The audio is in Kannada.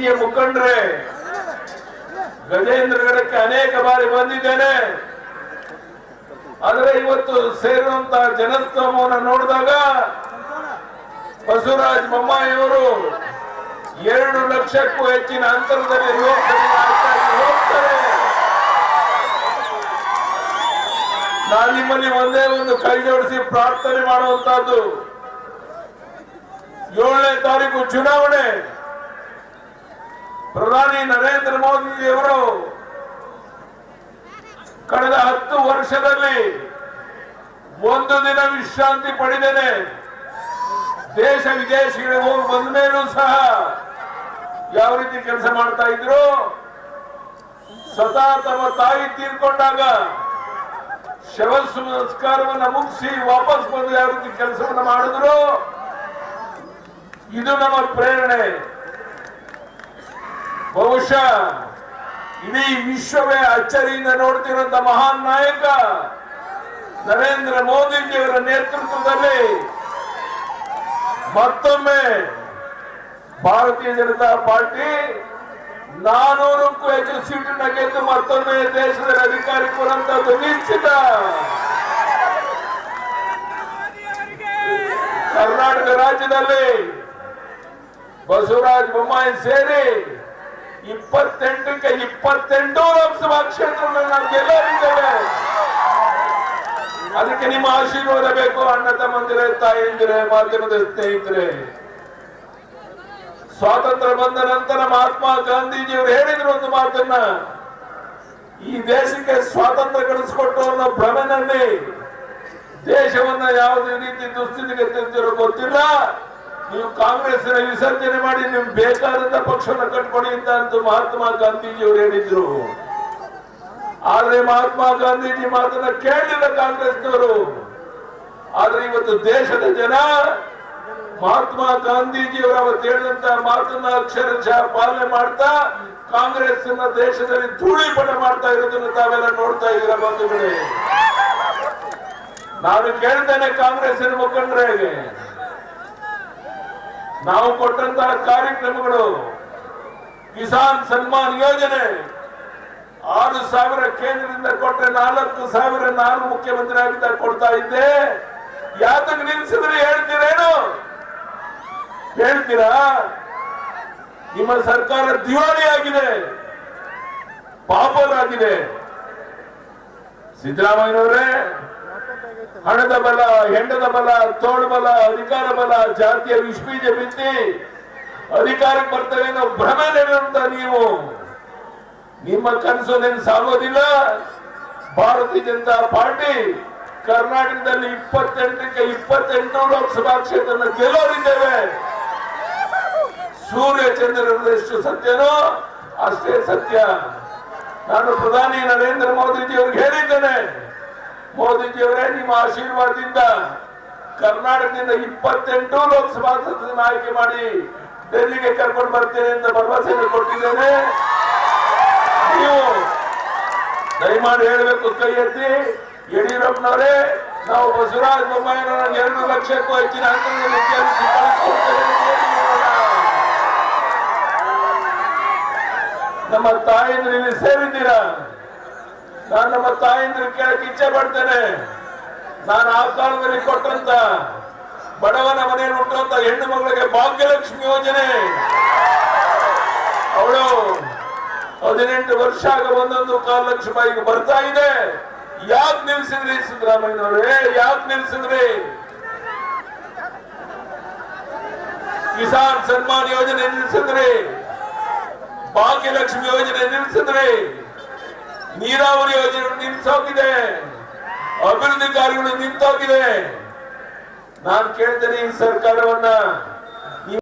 ಹಿರಿಯ ಮುಖಂಡ್ರೆ ಗಜೇಂದ್ರಗಡಕ್ಕೆ ಅನೇಕ ಬಾರಿ ಬಂದಿದ್ದೇನೆ. ಆದರೆ ಇವತ್ತು ಸೇರುವಂತಹ ಜನಸ್ತೋಮವನ್ನು ನೋಡಿದಾಗ ಬಸವರಾಜ್ ಬೊಮ್ಮಾಯಿಯವರು ಎರಡು ಲಕ್ಷಕ್ಕೂ ಹೆಚ್ಚಿನ ಅಂತರದಲ್ಲಿ ಹೋಗ್ತಾರೆ. ನಾನು ನಿಮ್ಮಲ್ಲಿ ಒಂದೇ ಒಂದು ಕೈ ಜೋಡಿಸಿ ಪ್ರಾರ್ಥನೆ ಮಾಡುವಂತಹದ್ದು ಏಳನೇ ತಾರೀಕು ಚುನಾವಣೆ. ಪ್ರಧಾನಿ ನರೇಂದ್ರ ಮೋದಿಯವರು ಕಳೆದ ಹತ್ತು ವರ್ಷದಲ್ಲಿ ಒಂದು ದಿನ ವಿಶ್ರಾಂತಿ ಪಡೆದೇನೆ. ದೇಶ ವಿದೇಶಗಳಿಗೆ ಹೋಗಿ ಬಂದ ಮೇಲೂ ಸಹ ಯಾವ ರೀತಿ ಕೆಲಸ ಮಾಡ್ತಾ ಇದ್ರು? ಸದಾ ತಮ್ಮ ತಾಯಿ ತೀರ್ಕೊಂಡಾಗ ಶವ ಸಂಸ್ಕಾರವನ್ನು ಮುಗಿಸಿ ವಾಪಸ್ ಬಂದು ಯಾವ ರೀತಿ ಕೆಲಸವನ್ನು ಮಾಡಿದ್ರು? ಇದು ನಮ್ಮ ಪ್ರೇರಣೆ. ಬಹುಶಃ ಇಡೀ ವಿಶ್ವವೇ ಅಚ್ಚರಿಯಿಂದ ನೋಡ್ತಿರುವಂತ ಮಹಾನ್ ನಾಯಕ ನರೇಂದ್ರ ಮೋದಿಜಿಯವರ ನೇತೃತ್ವದಲ್ಲಿ ಮತ್ತೊಮ್ಮೆ ಭಾರತೀಯ ಜನತಾ ಪಾರ್ಟಿ ನಾನೂರಕ್ಕೂ ಹೆಚ್ಚು ಸೀಟನ್ನ ಗೆದ್ದು ಮತ್ತೊಮ್ಮೆ ದೇಶದಲ್ಲಿ ಅಧಿಕಾರಕ್ಕೆ ನಿಶ್ಚಿತ ಕರ್ನಾಟಕ ರಾಜ್ಯದಲ್ಲಿ ಬಸವರಾಜ್ ಬೊಮ್ಮಾಯಿ ಸೇರಿ ಇಪ್ಪತ್ತೆಂಟಕ್ಕೆ ಇಪ್ಪತ್ತೆಂಟು ಲೋಕಸಭಾ ಕ್ಷೇತ್ರಗಳು ನಾವು ಗೆಲ್ಲಲಿದ್ದೇವೆ ಅದಕ್ಕೆ ನಿಮ್ಮ ಆಶೀರ್ವಾದ ಬೇಕು, ಅಣ್ಣ ತಮ್ಮಂದಿರೇ, ತಾಯಿಂದಿರೇ, ಮಾಧ್ಯಮದ ಸ್ನೇಹಿತರೆ. ಸ್ವಾತಂತ್ರ್ಯ ಬಂದ ನಂತರ ಮಹಾತ್ಮ ಗಾಂಧೀಜಿಯವರು ಹೇಳಿದ್ರು ಒಂದು ಮಾತನ್ನ. ಈ ದೇಶಕ್ಕೆ ಸ್ವಾತಂತ್ರ್ಯ ಗಳಿಸಿಕೊಟ್ಟು ಅನ್ನೋ ಭ್ರಮೆನಲ್ಲಿ ದೇಶವನ್ನ ಯಾವುದೇ ರೀತಿ ದುಸ್ಥಿತಿಗೆ ತಿಳಿದಿರೋ ಗೊತ್ತಿಲ್ಲ. ನೀವು ಕಾಂಗ್ರೆಸ್ ವಿಸರ್ಜನೆ ಮಾಡಿ ನಿಮ್ಗೆ ಬೇಕಾದಂತ ಪಕ್ಷವನ್ನು ಕಟ್ಕೊಡಿ ಅಂತ ಅಂತೂ ಮಹಾತ್ಮ ಗಾಂಧೀಜಿಯವರು ಹೇಳಿದ್ರು. ಆದ್ರೆ ಮಹಾತ್ಮ ಗಾಂಧೀಜಿ ಮಾತನ್ನ ಕೇಳಲಿಲ್ಲ ಕಾಂಗ್ರೆಸ್ನವರು. ಆದ್ರೆ ಇವತ್ತು ದೇಶದ ಜನ ಮಹಾತ್ಮ ಗಾಂಧೀಜಿಯವರು ಅವತ್ತು ಹೇಳಿದಂತ ಮಾತನ್ನ ಅಕ್ಷರಶಃ ಪಾಲನೆ ಮಾಡ್ತಾ ಕಾಂಗ್ರೆಸ್ ದೇಶದಲ್ಲಿ ಧೂಳಿಪಟ ಮಾಡ್ತಾ ಇರೋದನ್ನ ತಾವೆಲ್ಲ ನೋಡ್ತಾ ಇದ್ದೀರಾ ಬಂಧುಗಳೇ? ನಾನು ಕೇಳ್ತೇನೆ ಕಾಂಗ್ರೆಸ್ಸಿನ ಮುಖಂಡರಿಗೆ ನಾವು ಕೊಟ್ಟಂತಹ ಕಾರ್ಯಕ್ರಮಗಳು, ಕಿಸಾನ್ ಸನ್ಮಾನ್ ಯೋಜನೆ ಆರು ಸಾವಿರ ಕೇಂದ್ರದಿಂದ ಕೊಟ್ಟರೆ ನಾಲ್ಕು ಸಾವಿರ ನಾನು ಮುಖ್ಯಮಂತ್ರಿ ಆಗಿದ್ದಾಗ ಕೊಡ್ತಾ ಇದ್ದೆ. ಯಾತಕ್ಕೆ ನಿಲ್ಸಿದ್ರೆ ಹೇಳ್ತೀರೇನು? ಹೇಳ್ತೀರಾ? ನಿಮ್ಮ ಸರ್ಕಾರ ದಿವಾಳಿ ಆಗಿದೆ ಪಾಪರಾಗಿದೆ. ಸಿದ್ದರಾಮಯ್ಯನವರೇ ಹಣದ ಬಲ, ಹೆಂಡದ ಬಲ, ತೋಳು ಬಲ, ಅಧಿಕಾರ ಬಲ ಜಾತಿಯ ವಿಶ್ವೀಜ ಬಿತ್ತಿ ಅಧಿಕಾರಕ್ಕೆ ಬರ್ತವೆ ಅನ್ನೋ ಭ್ರಮೆ ನೀವು. ನಿಮ್ಮ ಕನಸು ನೆನಸಾಗೋದಿಲ್ಲ ಭಾರತೀಯ ಜನತಾ ಪಾರ್ಟಿ ಕರ್ನಾಟಕದಲ್ಲಿ ಇಪ್ಪತ್ತೆಂಟಕ್ಕೆ ಇಪ್ಪತ್ತೆಂಟು ಲೋಕಸಭಾ ಕ್ಷೇತ್ರ ಗೆಲ್ಲೋರಿದ್ದೇವೆ. ಸೂರ್ಯ ಚಂದ್ರ ಎಷ್ಟು ಸತ್ಯನೋ? ಅಷ್ಟೇ ಸತ್ಯ. ನಾನು ಪ್ರಧಾನಿ ನರೇಂದ್ರ ಮೋದಿಜಿ ಅವ್ರಿಗೆ ಹೇಳಿದ್ದೇನೆ. ಮೋದಿಜಿಯವರೇ, ನಿಮ್ಮ ಆಶೀರ್ವಾದದಿಂದ ಕರ್ನಾಟಕದಿಂದ ಇಪ್ಪತ್ತೆಂಟು ಲೋಕಸಭಾ ಸದಸ್ಯರನ್ನ ಆಯ್ಕೆ ಮಾಡಿ ಡೆಲ್ಲಿಗೆ ಕರ್ಕೊಂಡು ಬರ್ತೇನೆ ಅಂತ ಭರವಸೆಯನ್ನು ಕೊಟ್ಟಿದ್ದೇನೆ. ನೀವು ದಯಮಾಡಿ ಹೇಳಬೇಕು, ಕೈ ಎತ್ತಿ. ಯಡಿಯೂರಪ್ಪನವರೇ, ನಾವು ಬಸವರಾಜ ಬೊಮ್ಮಾಯಿಯವರನ್ನ ಎರಡು ಲಕ್ಷಕ್ಕೂ ಹೆಚ್ಚಿನ ಹೇಳಿ ನಮ್ಮ ತಾಯಿಯನ್ನು ನೀವು ಸೇರಿದ್ದೀರಾ? ನಾನು ನಮ್ಮ ತಾಯಿಂದ್ರ ಕೇಳಕ್ಕೆ ಇಚ್ಛೆ ಪಡ್ತೇನೆ. ನಾನು ಆ ಕಾಲದಲ್ಲಿ ಕೊಟ್ಟಂತ ಬಡವನ ಮನೆಯಲ್ಲಿ ಹುಟ್ಟುವಂತ ಹೆಣ್ಣು ಮಗಳಿಗೆ ಭಾಗ್ಯಲಕ್ಷ್ಮಿ ಯೋಜನೆ. ಅವಳು ಹದಿನೆಂಟು ವರ್ಷ ಆಗ ಒಂದೊಂದು ಕಾಲ ಲಕ್ಷ ರೂಪಾಯಿಗೆ ಬರ್ತಾ ಇದೆ. ಯಾಕೆ ನಿಲ್ಸಿದ್ರಿ ಸಿದ್ದರಾಮಯ್ಯನವರೇ? ಯಾಕೆ ನಿಲ್ಸಿದ್ರಿ? ಕಿಸಾನ್ ಸನ್ಮಾನ್ ಯೋಜನೆ ನಿಲ್ಸಿದ್ರಿ. ಭಾಗ್ಯಲಕ್ಷ್ಮಿ ಯೋಜನೆ ನಿಲ್ಸಿದ್ರಿ. ನೀರಾವರಿ ಯೋಜನೆ ನಿಂತೋಗಿದೆ. ಅಭಿವೃದ್ಧಿ ಕಾರ್ಯಗಳು ನಿಂತೋಗಿದೆ. ನಾನು ಕೇಳ್ತೇನೆ ಈ ಸರ್ಕಾರವನ್ನ.